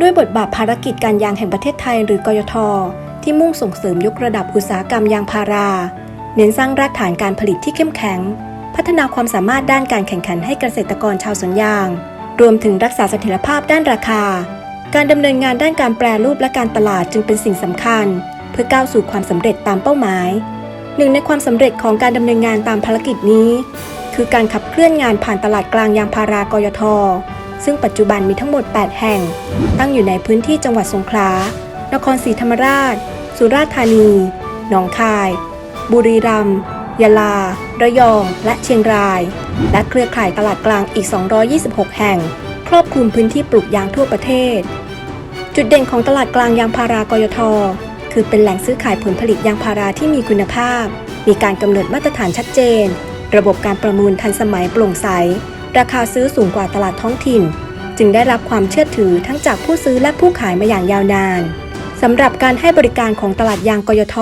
ด้วยบทบาทภารกิจการยางแห่งประเทศไทยหรือกยท ที่มุ่งส่งเสริมยกระดับอุตสาหกรรมยางพารา เน้นสร้างรากฐานการผลิตที่เข้มแข็ง พัฒนาความสามารถด้านการแข่งขันให้เกษตรกรชาวสวนยาง รวมถึงรักษาเสถียรภาพด้านราคา การดำเนินงานด้านการแปรรูปและการตลาดจึงเป็นสิ่งสำคัญ เพื่อก้าวสู่ความสำเร็จตามเป้าหมาย หนึ่งในความสำเร็จของการดำเนินงานตามภารกิจนี้ คือการขับเคลื่อนงานผ่านตลาดกลางยางพารากยท ซึ่งปัจจุบันมีทั้งหมด 8 แห่ง ตั้งอยู่ในพื้นที่จังหวัดสงขลา นครศรีธรรมราช สุราษฎร์ธานี หนองคาย บุรีรัมย์ ยะลา ระยอง และเชียงราย และเครือข่ายตลาดกลางอีก 226 แห่ง ครอบคลุมพื้นที่ปลูกยางทั่วประเทศ จุดเด่นของตลาดกลางยางพารากยท คือเป็นแหล่งซื้อขายผลผลิตยางพาราที่มีคุณภาพ มีการกำหนดมาตรฐานชัดเจน ระบบการประมูลทันสมัยโปร่งใส ราคาซื้อสูงกว่าตลาดท้องถิ่น จึงได้รับความเชื่อถือทั้งจากผู้ซื้อและผู้ขายมาอย่างยาวนานสำหรับการให้บริการของตลาดยางกยท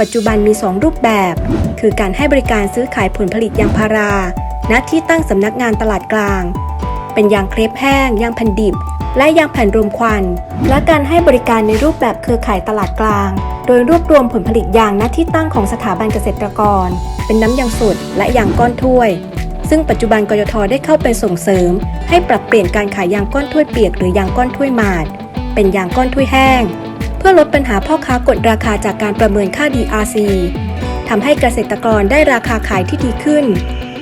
ปัจจุบันมี 2 รูปแบบ คือการให้บริการซื้อขายผลผลิตยางพารา ณ ที่ตั้งสำนักงานตลาดกลาง เป็นยางเครปแห้ง ยางแผ่นดิบ และยางแผ่นรวมควัน และการให้บริการในรูปแบบเครือข่ายตลาดกลาง โดยรวบรวมผลผลิตยางณที่ตั้งของสถาบันเกษตรกร เป็นน้ำยางสดและยางก้อนถ้วย ซึ่งปัจจุบันกยทได้เข้าไปส่งเสริม ให้ปรับเปลี่ยนการขายยางก้อนถ้วยเปียกหรือยางก้อนถ้วยหมาด เป็นยางก้อนถ้วยแห้ง เพื่อลดปัญหาพ่อค้ากดราคาจากการประเมินค่า DRC ทำให้เกษตรกรได้ราคาขายที่ดีขึ้น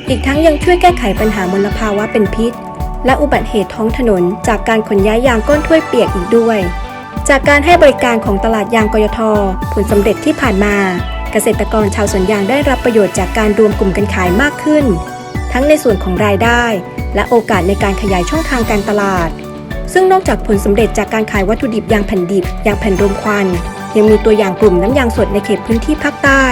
อีกทั้งยังช่วยแก้ไขปัญหามลภาวะเป็นพิษ และอุบัติเหตุท้องถนน จากการขนย้ายยางก้นถ้วยเปียกอีกด้วย จากการให้บริการของตลาดยางกยท ผลสำเร็จที่ผ่านมา เกษตรกรชาวสวนยางได้รับประโยชน์จากการรวมกลุ่มกันขายมากขึ้น ทั้งในส่วนของรายได้ และโอกาสในการขยายช่องทางการตลาด ซึ่งนอกจากผลสำเร็จจากการขายวัตถุดิบยางแผ่นดิบยางแผ่นรมควัน ยังมีตัวอย่างกลุ่มน้ำยางสดในเขตพื้นที่ภาคใต้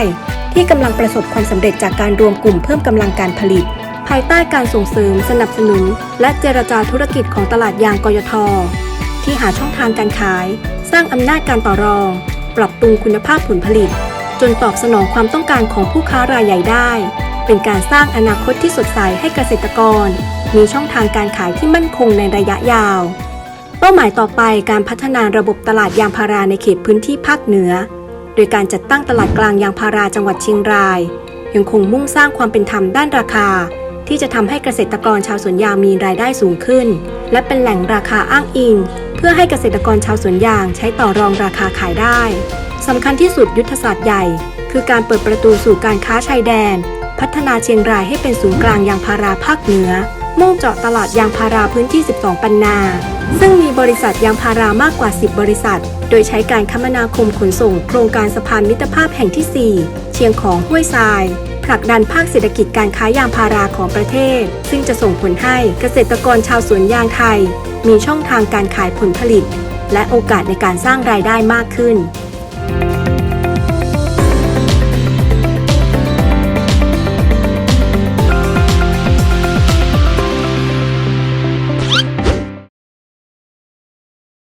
ที่กำลังประสบความสำเร็จจากการรวมกลุ่มเพิ่มกำลังการผลิต ภายใต้การส่งเสริม สนับสนุน และเจรจาธุรกิจของตลาดยางกยทที่หาช่องทางการขาย สร้างอำนาจการต่อรอง ปรับปรุงคุณภาพผลผลิต จนตอบสนองความต้องการของผู้ค้ารายใหญ่ได้ เป็นการสร้างอนาคตที่สดใสให้เกษตรกร มีช่องทางการขายที่มั่นคงในระยะยาว เป้าหมายต่อไปการพัฒนาระบบตลาดยางพาราในเขตพื้นที่ภาคเหนือ โดยการจัดตั้งตลาดกลางยางพาราจังหวัดเชียงราย ยังคงมุ่งสร้างความเป็นธรรมด้านราคา ที่จะทำให้เกษตรกรชาวสวนยางมีรายได้สูงขึ้น และเป็นแหล่งราคาอ้างอิง เพื่อให้เกษตรกรชาวสวนยางใช้ต่อรองราคาขายได้สำคัญที่สุดยุทธศาสตร์ใหญ่ คือการเปิดประตูสู่การค้าชายแดน พัฒนาเชียงรายให้เป็นศูนย์กลางยางพาราภาคเหนือ มุ่งเจาะตลาดยางพาราพื้นที่ 12 ปันนา ซึ่งมีบริษัทยางพารามากกว่า 10 บริษัท โดยใช้การคมนาคมขนส่ง โครงการสะพานมิตรภาพแห่งที่ 4 เชียงของห้วยทรายผลักดันภาคเศรษฐกิจการค้ายางพาราของประเทศ ซึ่งจะส่งผลให้เกษตรกรชาวสวนยางไทย มีช่องทางการขายผลผลิต และโอกาสในการสร้างรายได้มากขึ้น